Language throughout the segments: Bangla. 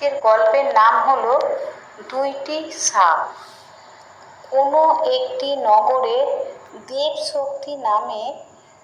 আজকের গল্পের নাম হলো দুইটি সাপ। কোনো একটি নগরে দেবশক্তি নামে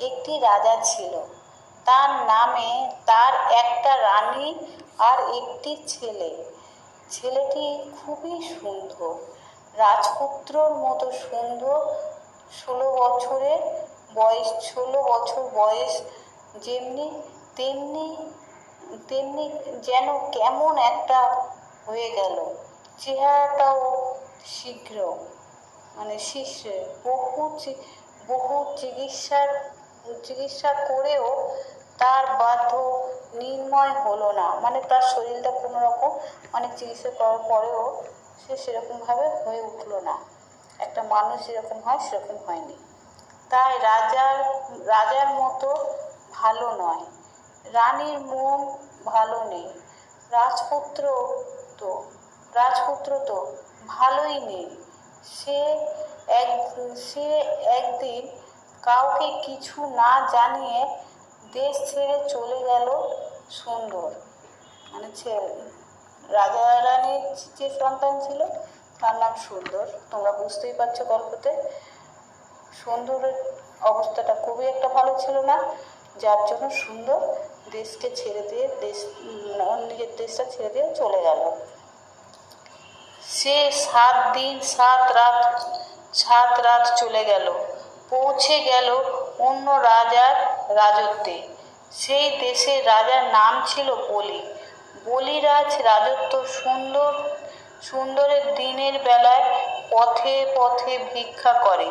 একটি রাজা ছিল। তার নামে তার একটা রানী আর একটি ছেলে। ছেলেটি খুবই সুন্দর, রাজপুত্রর মতো সুন্দর, ষোলো বছরের বয়স, ষোলো বছর বয়স যেমনি তেমনি তেমনি যেন কেমন একটা হয়ে গেল। চেহারাটাও শীঘ্র মানে শিশে বহু বহু চিকিৎসার, চিকিৎসা করেও তার বাধ্য নির্ময় হলো না। মানে তার শরীরটা কোনো রকম অনেক চিকিৎসা করার পরেও সে সেরকমভাবে হয়ে উঠল না। একটা মানুষ যেরকম হয়, সেরকম হয়নি। তাই রাজার রাজার মতো ভালো নয়। রানীর মন ভালো নেই। রাজপুত্র তো রাজপুত্র তো ভালোই নেই। সে এক, সে একদিন কাউকে কিছু না জানিয়ে দেশ ছেড়ে চলে গেল সুন্দর। মানে রাজা রানীর যে সন্তান ছিল, তার নাম সুন্দর। তোমরা বুঝতেই পারছ গল্পতে। সুন্দরের অবস্থাটা খুবই একটা ভালো ছিল না, যার জন্য সুন্দর দেশকে ছেড়ে দিয়ে দেশ নিজের দেশটা ছেড়ে দিয়ে চলে গেল। সে সাত দিন, সাত রাত সাত রাত চলে গেল। পৌঁছে গেল অন্য রাজার রাজত্বে। সেই দেশের রাজার নাম ছিল বলি। বলিরাজ রাজত্ব সুন্দর, সুন্দরের দিনের বেলায় পথে পথে ভিক্ষা করে,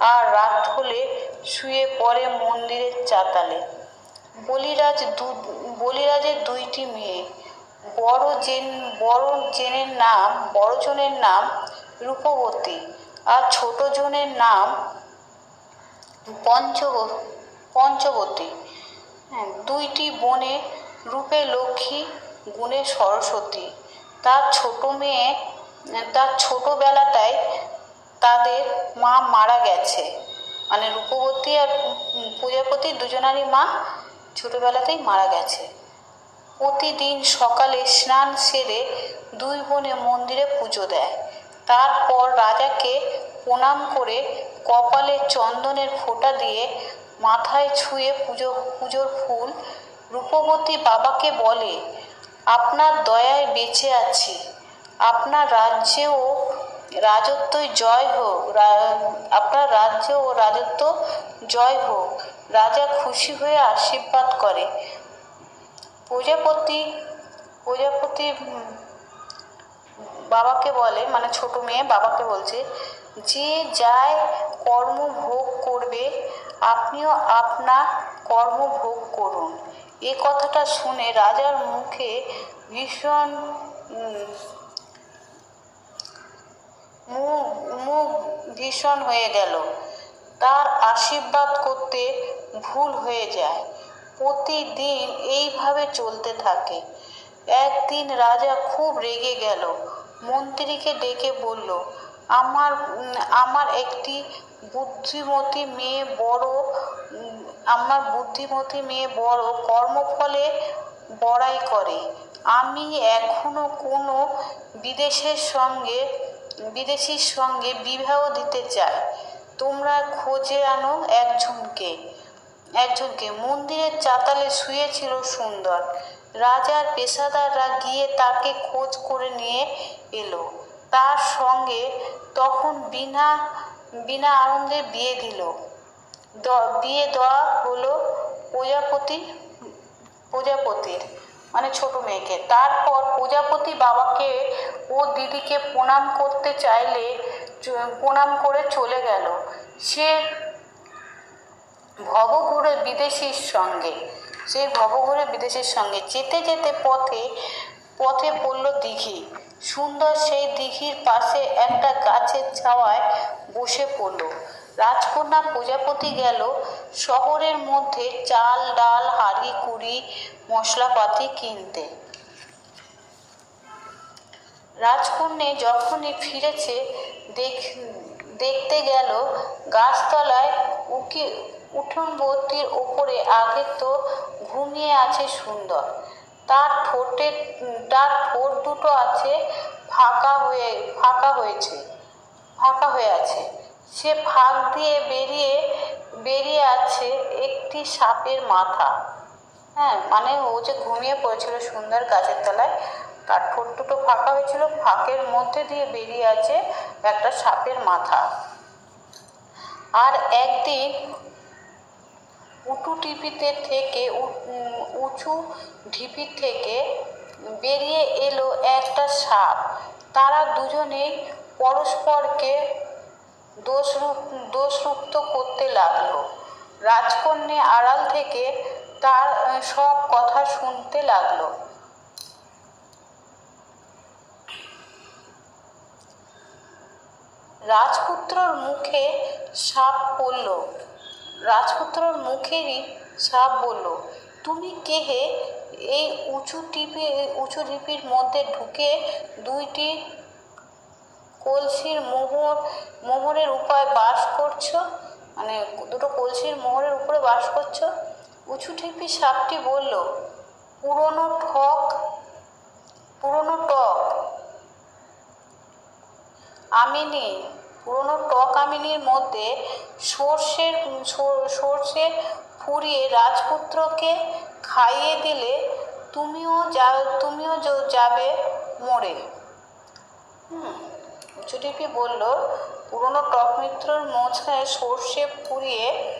আর রাত হলে শুয়ে পড়ে মন্দিরের চাতালে। বলিরাজ দু, বলিরাজের দুইটি মেয়ে। বড় জেন, বড় জেনের নাম, বড় জনের নাম রূপবতী আর ছোট জনের নাম পঞ্চ পঞ্চবতী। হ্যাঁ দুইটি বোনে রূপে লক্ষ্মী, গুণে সরস্বতী। তার ছোট মেয়ে, তার ছোটোবেলাটায় তাদের মা মারা গেছে। মানে রূপবতী আর প্রজাপতি দুজনারই মা ছোটোবেলাতেই মারা গেছে। প্রতিদিন সকালে স্নান সেরে দুই বোনে মন্দিরে পুজো দেয়। তারপর রাজাকে প্রণাম করে কপালে চন্দনের ফোঁটা দিয়ে মাথায় ছুঁয়ে পুজো, পুজোর ফুল রূপবতী বাবাকে বলে, আপনার দয়ায় বেঁচে আছি। আপনার রাজ্যে ও রাজত্বই জয় হোক আপনার রাজ্য ও রাজত্ব জয় হোক। রাজা খুশি হয়ে আশীর্বাদ করে। প্রজাপতি প্রজাপতি বাবাকে বলে মানে ছোট মেয়ে বাবাকে বলছে, যে যায় কর্ম ভোগ করবে, আপনিও আপনার কর্ম ভোগ করুন। এ কথাটা শুনে রাজার মুখে ভীষণ মুখ ভীষণ হয়ে গেল। তার আশীর্বাদ করতে ভুল হয়ে যায়। প্রতিদিন এইভাবে চলতে থাকে। একদিন রাজা খুব রেগে গেল। মন্ত্রীকে ডেকে বলল, আমার আমার একটি বুদ্ধিমতী মেয়ে বড়, আমার বুদ্ধিমতী মেয়ে বড় কর্মফলে বড়াই করে। আমি এখনও কোনো বিদেশের সঙ্গে, বিদেশির সঙ্গে বিবাহ দিতে চাই। তোমরা খোঁজে আনো একজনকে। একজনকে মন্দিরের চাতালে শুয়েছিল সুন্দর। রাজার পেশাদাররা গিয়ে তাকে খোঁজ করে নিয়ে এলো। তার সঙ্গে তখন বিনা বিনা আনন্দে বিয়ে দিল। বিয়ে দেওয়া হলো প্রজাপতি, প্রজাপতির মানে ছোট মেয়েকে। তারপর প্রজাপতি বাবাকে ও দিদিকে প্রণাম করতে চাইলে প্রণাম করে চলে গেল। সে ভবঘুরে বিদেশির সঙ্গে, সেই ভবঘুরে বিদেশির সঙ্গে যেতে যেতে পথে পথে পড়ল দিঘি। সুন্দর সেই দিঘির পাশে একটা গাছের ছাওয়ায় বসে পড়ল। রাজকন্যা প্রজাপতি গেল শহরের মধ্যে চাল, ডাল, হাঁড়ি, কুড়ি, মশলাপাতি কিনতে। রাজকন্যে যখনই ফিরেছে, দেখ, দেখতে গেল গাছতলায় উকি উঠোনবর্তীর ওপরে আগে তো ঘুমিয়ে আছে সুন্দর। তার ঠোঁটের তার ঠোঁট দুটো আছে ফাঁকা হয়ে, ফাঁকা হয়েছে, ফাঁকা হয়ে আছে। সে ফাঁক দিয়ে বেরিয়ে বেরিয়ে আছে একটি সাপের মাথা। হ্যাঁ মানে ও যে ঘুমিয়ে পড়েছিল সুন্দর গাছের তলায়, তার ঠোঁট দুটো ফাঁকা হয়েছিল, ফাঁকের মধ্যে দিয়ে বেরিয়ে আছে একটা সাপের মাথা। আর একদিন উঁচু টিপিতে থেকে উঁচু ঢিপি থেকে বেরিয়ে এলো একটা সাপ। তারা দুজনেই পরস্পরকে দোষরূপ, দোষরুপ্ত করতে লাগল। রাজকন্যা আড়াল থেকে তার সব কথা শুনতে লাগল। রাজপুত্রর মুখে সাপ পড়ল। রাজপুত্রর মুখেরই সাপ বলল, তুমি কে হে? এই উঁচু টিপি, উঁচু ঢিপির মধ্যে ঢুকে দুইটি কলসির মোহর, মোহরের উপায় বাস করছ? মানে দুটো কলসির মোহরের উপরে বাস করছ? উঁচু ঢিপি সাপটি বলল, পুরনো ঠক, পুরনো টক আমিনি পুরনো টক আমিনির মধ্যে সর্ষের সর্ষে ফুরিয়ে রাজপুত্রকে খাইয়ে দিলে তুমিও যা তুমিও যাবে মরে। হুম বলল পুরনো টক মিত্রর মাঝখানে সর্ষে ফুরিয়ে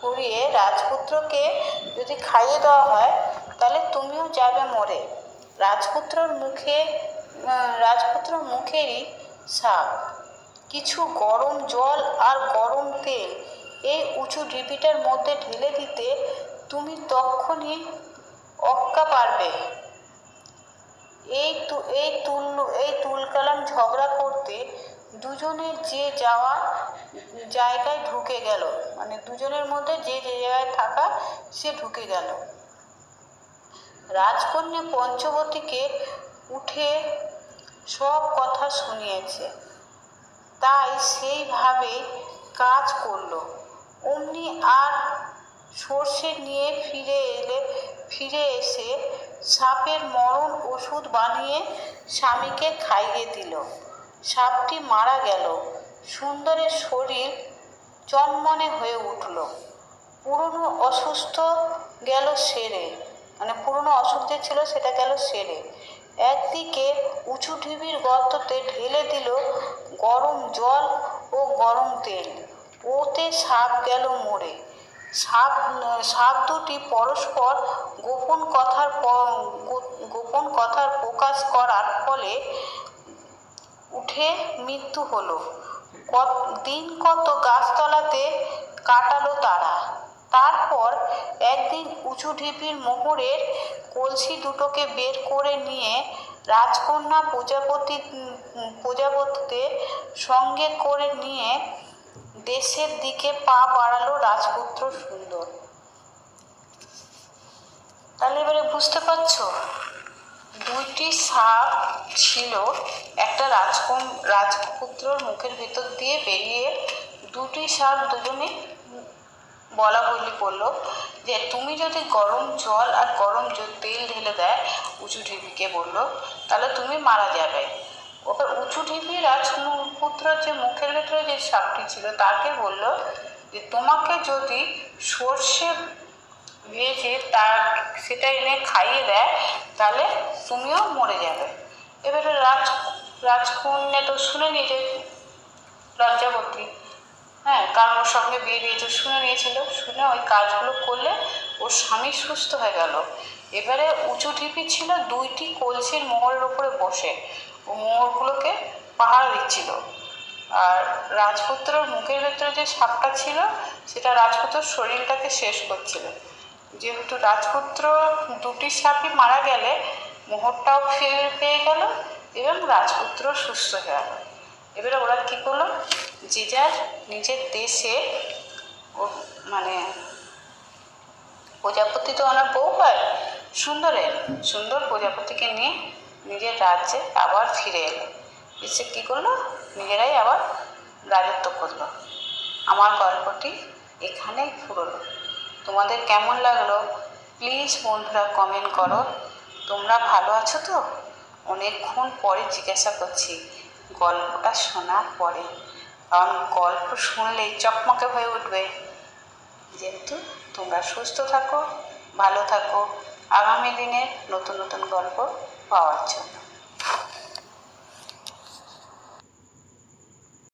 ফুরিয়ে রাজপুত্রকে যদি খাইয়ে দেওয়া হয় তাহলে তুমিও যাবে মরে। রাজপুত্রর মুখে আহ, রাজপুত্রর মুখেরই সাপ কিছু গরম জল আর গরম তেল এই উঁচু ঢিপিটার মধ্যে ঢেলে দিতে তুমি তক্ষণই অক্কা পারবে। এই তু এই তুল এই তুলকালাম ঝগড়া করতে দুজনের যে যাওয়া জায়গায় ঢুকে গেল মানে দুজনের মধ্যে যে যে জায়গায় থাকা সে ঢুকে গেল। রাজকন্যা পঞ্চবতীকে উঠে সব কথা শুনিয়েছে। তাই সেইভাবে কাজ করল। অমনি আর সর্ষে নিয়ে ফিরে এলে, ফিরে এসে সাপের মরণ ওষুধ বানিয়ে স্বামীকে খাইয়ে দিল। সাপটি মারা গেল। সুন্দরের শরীর চনমনে হয়ে উঠল। পুরনো অসুস্থ গেল সেরে। মানে পুরনো অসুখ যে ছিল সেটা গেল সেরে। একদিকে উঁচু ঢিবির গর্ততে ঢেলে দিল গরম জল ও গরম তেল। ওতে সাপ গেল মরে সাপ সাপ দুটি পরস্পর গোপন কথার গোপন কথার প্রকাশ করার ফলে উঠে মৃত্যু হলো। দিন কত গাছতলাতে কাটালো তারা। তারপর একদিন উঁচু ঢিপির মোহরের কলসি দুটোকে বের করে নিয়ে রাজকন্যা প্রজাপতি প্রজাপতিতে সঙ্গে করে নিয়ে দেশের দিকে পা বাড়ালো রাজপুত্র সুন্দর। তাহলে এবারে বুঝতে পারছ? দুইটি সাপ ছিল, একটা রাজকুম, রাজপুত্রর মুখের ভেতর দিয়ে বেরিয়ে দুটি সাপ দুজনে বলা বলি করল যে, তুমি যদি গরম জল আর গরম তেল ঢেলে দেয় উঁচু ঢিপিকে বলল, তাহলে তুমি মারা যাবে। ওকে উঁচু ঢিপি রাজপুত্র যে মুখের ভেতরে যে সাপটি ছিল, তাকে বলল যে, তোমাকে যদি সর্ষে ভেজে তার সেটা এনে খাইয়ে দেয়, তাহলে তুমিও মরে যাবে। এবারে রাজ, রাজকন্যা তো শুনে নিয়েছে লজ্জাবতী। হ্যাঁ কারণ ওর সঙ্গে বিয়ে দিয়েছে, শুনে নিয়েছিল। শুনে ওই কাজগুলো করলে ওর স্বামী সুস্থ হয়ে গেল। এবারে উঁচু ঢিপি ছিল, দুইটি কলসির মোহরের উপরে বসে। ও মোহরগুলোকে পাহারা দিচ্ছিল। আর রাজপুত্রর মুখের ভেতরে যে সাপটা ছিল, সেটা রাজপুত্রর শরীরটাকে শেষ করছিল। যেহেতু রাজপুত্র দুটি সাপই মারা গেলে মোহরটাও ফিরে পেয়ে গেল এবং রাজপুত্র সুস্থ হয়ে গেল। এবারে ওরা কী করল? যে যার নিজের দেশে মানে প্রজাপতি তো ওনার বউ হয় সুন্দরের, সুন্দর প্রজাপতিকে নিয়ে নিজের রাজ্যে আবার ফিরে এলো। এসে কী করল? নিজেরাই আবার রাজত্ব করল। আমার গল্পটি এখানেই ফুরলো। তোমাদের কেমন লাগল? প্লিজ বন্ধুরা কমেন্ট করো। তোমরা ভালো আছো তো? অনেকক্ষণ পরে জিজ্ঞাসা করছি, গল্পটা শোনার পরে। কারণ গল্প শুনলেই চকমকে হয়ে উঠবে। যেহেতু তোমরা সুস্থ থাকো, ভালো থাকো, আগামী দিনে নতুন নতুন গল্প পাওয়ার জন্য।